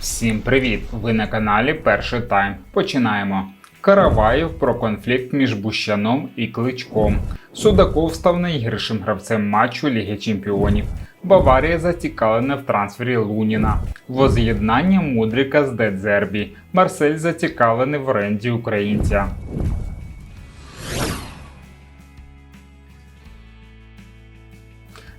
Всім привіт! Ви на каналі Перший Тайм. Починаємо. Караваєв про конфлікт між Бущаном і Кличком. Судаков став найгіршим гравцем матчу Ліги Чемпіонів. Баварія зацікавлена в трансфері Луніна. Воз'єднання Мудрика з Дедзербі. Марсель зацікавлений в оренді українця.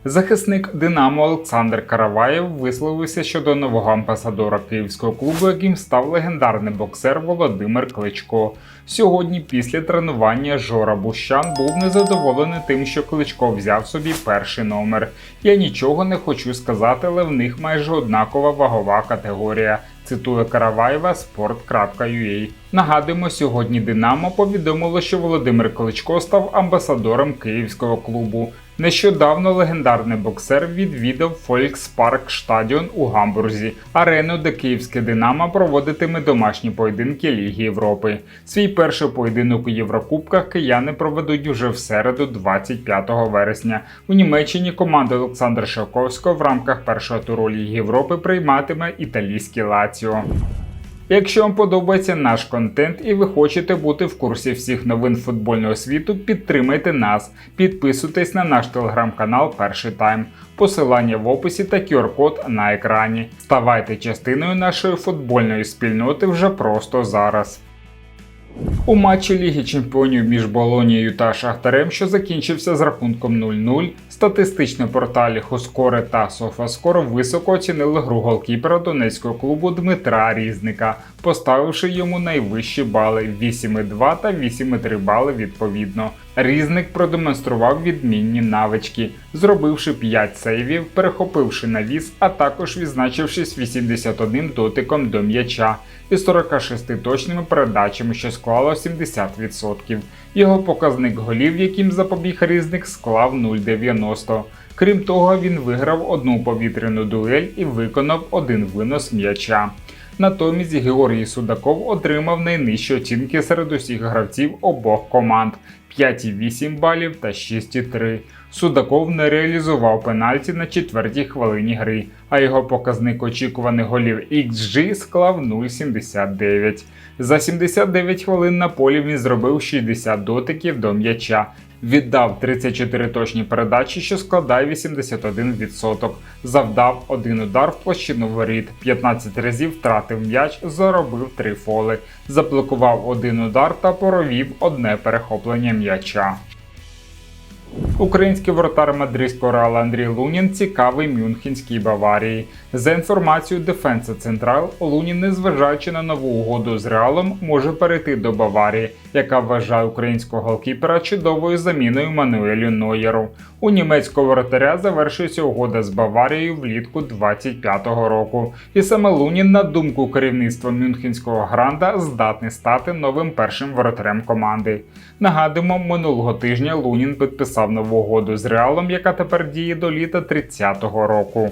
Захисник Динамо Олександр Караваєв висловився щодо нового амбасадора київського клубу, яким став легендарний боксер Володимир Кличко. Сьогодні, після тренування, Жора Бущан був незадоволений тим, що Кличко взяв собі перший номер. Я нічого не хочу сказати, але в них майже однакова вагова категорія. Цитує Караваєва sport.ua. Нагадуємо, сьогодні Динамо повідомило, що Володимир Кличко став амбасадором київського клубу. Нещодавно легендарний боксер відвідав Volkspark Stadion у Гамбурзі, арену, де київське Динамо проводитиме домашні поєдинки Ліги Європи. Свій перший поєдинок у Єврокубках кияни проведуть уже в середу, 25 вересня. У Німеччині команда Олександра Шавковського в рамках першого туру Ліги Європи прийматиме італійський Лаціо. Якщо вам подобається наш контент і ви хочете бути в курсі всіх новин футбольного світу, підтримайте нас, підписуйтесь на наш телеграм-канал Перший Тайм. Посилання в описі та QR-код на екрані. Ставайте частиною нашої футбольної спільноти вже просто зараз. У матчі Ліги Чемпіонів між Болонією та Шахтарем, що закінчився з рахунком 0-0, статистичні порталі Хоскоре та Софаскор високо оцінили гру голкіпера донецького клубу Дмитра Різника, поставивши йому найвищі бали 8,2 та 8,3 бали відповідно. Різник продемонстрував відмінні навички, зробивши 5 сейвів, перехопивши навіс, а також відзначившись 81 дотиком до м'яча і 46 точними передачами, що склало 70%. Його показник голів, яким запобіг різник, склав 0,90. Крім того, він виграв одну повітряну дуель і виконав один винос м'яча. Натомість Георгій Судаков отримав найнижчі оцінки серед усіх гравців обох команд 5,8 балів та 6,3. Судаков не реалізував пенальті на четвертій хвилині гри, а його показник очікуваних голів XG склав 0,79. За 79 хвилин на полі він зробив 60 дотиків до м'яча. Віддав 34 точні передачі, що складає 81%. Завдав один удар в площину воріт, 15 разів втратив м'яч, заробив 3 фоли, заблокував один удар та провів одне перехоплення м'яча. Український воротар мадридського Реала Андрій Лунін цікавий Мюнхенській Баварії. За інформацією Defensa Централ, Лунін, незважаючи на нову угоду з Реалом, може перейти до Баварії, яка вважає українського голкіпера чудовою заміною Мануелю Нойєру. У німецького воротаря завершується угода з Баварією влітку 25-го року. І саме Лунін, на думку керівництва Мюнхенського гранда, здатний стати новим першим воротарем команди. Нагадуємо, минулого тижня Лунін підписав нову угоду з Реалом, яка тепер діє до літа 30-го року.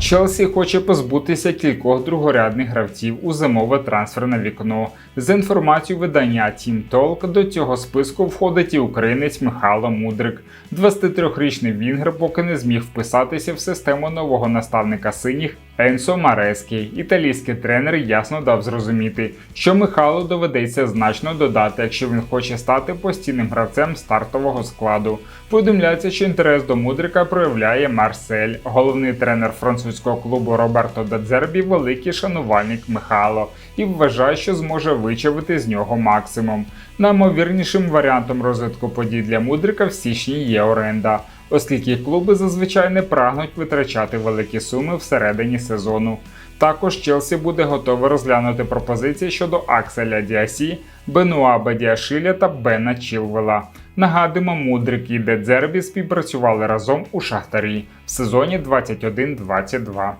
Челсі хоче позбутися кількох другорядних гравців у зимове трансферне вікно. За інформацією видання Team Talk, до цього списку входить і українець Михайло Мудрик. 23-річний Вінгер поки не зміг вписатися в систему нового наставника синіх Енсо Марескі. Італійський тренер ясно дав зрозуміти, що Михайло доведеться значно додати, якщо він хоче стати постійним гравцем стартового складу. Повідомляється, що інтерес до Мудрика проявляє Марсель, головний тренер французького клубу Роберто Дадзербі, великий шанувальник Михайло, і вважає, що зможе вичавити з нього максимум. Наймовірнішим варіантом розвитку подій для Мудрика в січні є оренда. Оскільки клуби зазвичай не прагнуть витрачати великі суми всередині сезону. Також Челсі буде готовий розглянути пропозиції щодо Акселя Діасі, Бенуа Бадіашиля та Бена Чілвела. Нагадуємо, Мудрик і Дедзербі співпрацювали разом у Шахтарі в сезоні 21-22.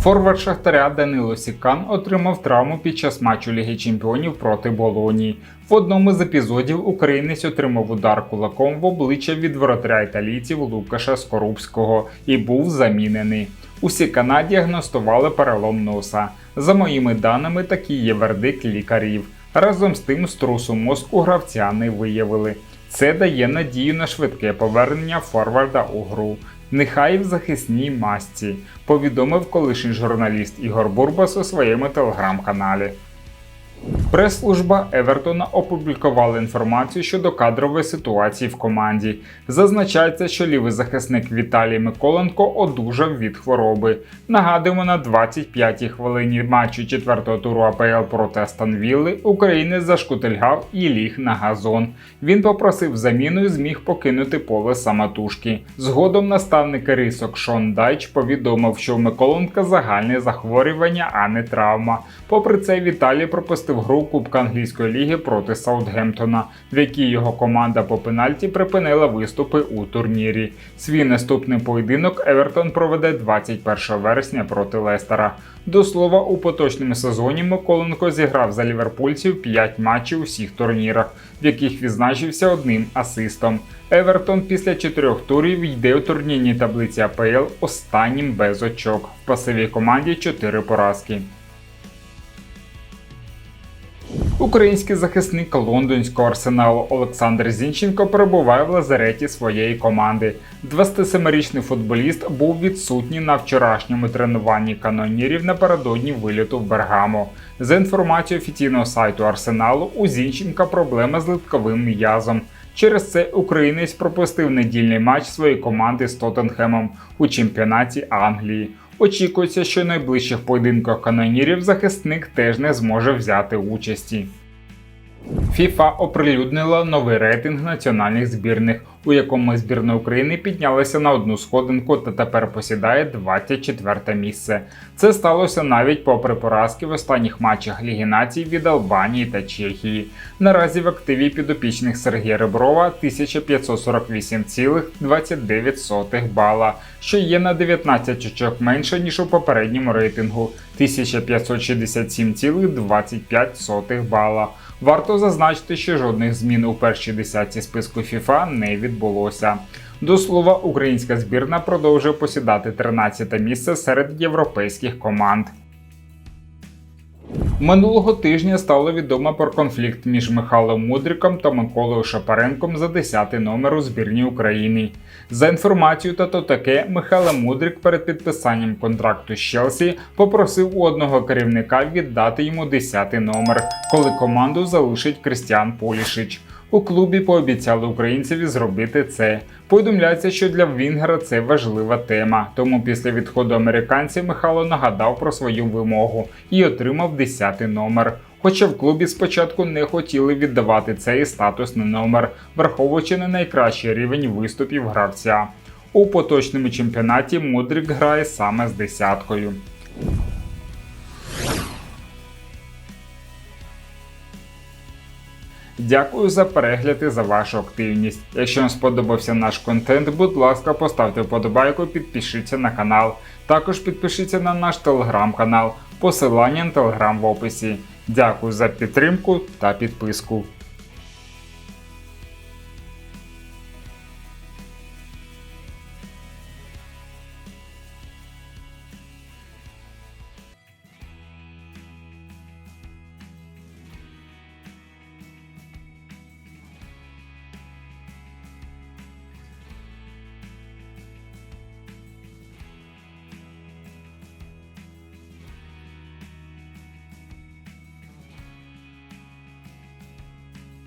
Форвард Шахтаря Данило Сікан отримав травму під час матчу Ліги Чемпіонів проти Болонії. В одному з епізодів українець отримав удар кулаком в обличчя від воротаря італійців Лукаша Скорубського і був замінений. У Сікана діагностували перелом носа. За моїми даними, такий є вердикт лікарів. Разом з тим струсу мозку гравця не виявили. Це дає надію на швидке повернення форварда у гру. Нехай в захисній масці, повідомив колишній журналіст Ігор Бурбас у своєму телеграм-каналі. Прес-служба Евертона опублікувала інформацію щодо кадрової ситуації в команді. Зазначається, що лівий захисник Віталій Миколенко одужав від хвороби. Нагадуємо, на 25-й хвилині матчу четвертого туру АПЛ проти Астон Вілли Українець зашкутильгав і ліг на газон. Він попросив заміну і зміг покинути поле самотужки. Згодом наставник рисок Шон Дайч повідомив, що у Миколенка загальне захворювання, а не травма. Попри це, Віталій пропустив гру Кубка англійської ліги проти Саутгемптона, в якій його команда по пенальті припинила виступи у турнірі. Свій наступний поєдинок Евертон проведе 21 вересня проти Лестера. До слова, у поточному сезоні Миколенко зіграв за ліверпульців 5 матчів у всіх турнірах, в яких відзначився одним асистом. Евертон після чотирьох турів йде у турнірній таблиці АПЛ останнім без очок. В пасивій команді 4 поразки. Український захисник лондонського арсеналу Олександр Зінченко перебуває в лазареті своєї команди. 27-річний футболіст був відсутній на вчорашньому тренуванні канонірів напередодні виліту в Бергамо. За інформацією офіційного сайту Арсеналу, у Зінченка проблеми з литковим м'язом. Через це українець пропустив недільний матч своєї команди з Тоттенхемом у чемпіонаті Англії. Очікується, що в найближчих поєдинках канонірів захисник теж не зможе взяти участі. FIFA оприлюднила новий рейтинг національних збірних, у якому збірна України піднялася на одну сходинку та тепер посідає 24 місце. Це сталося навіть попри поразки в останніх матчах Ліги Націй від Албанії та Чехії. Наразі в активі підопічних Сергія Реброва 1548,29 бала, що є на 19 очок менше ніж у попередньому рейтингу 1567,25 бала. Варто зазначити, що жодних змін у першій десятці списку FIFA не відбулося. До слова, українська збірна продовжує посідати 13 місце серед європейських команд. Минулого тижня стало відомо про конфлікт між Михайлом Мудриком та Миколою Шапаренком за 10 номер у збірні України. За інформацією та то таке, Михайло Мудрик перед підписанням контракту з Челсі попросив у одного керівника віддати йому 10 номер, коли команду залишить Кристіан Полішич. У клубі пообіцяли українцеві зробити це. Повідомляється, що для Вінгера це важлива тема. Тому після відходу американців Михайло нагадав про свою вимогу і отримав 10 номер. Хоча в клубі спочатку не хотіли віддавати цей статусний номер, враховуючи не найкращий рівень виступів гравця. У поточному чемпіонаті Мудрик грає саме з десяткою. Дякую за перегляд і за вашу активність. Якщо вам сподобався наш контент, будь ласка, поставте вподобайку, підпишіться на канал. Також підпишіться на наш телеграм-канал, посилання на телеграм в описі. Дякую за підтримку та підписку.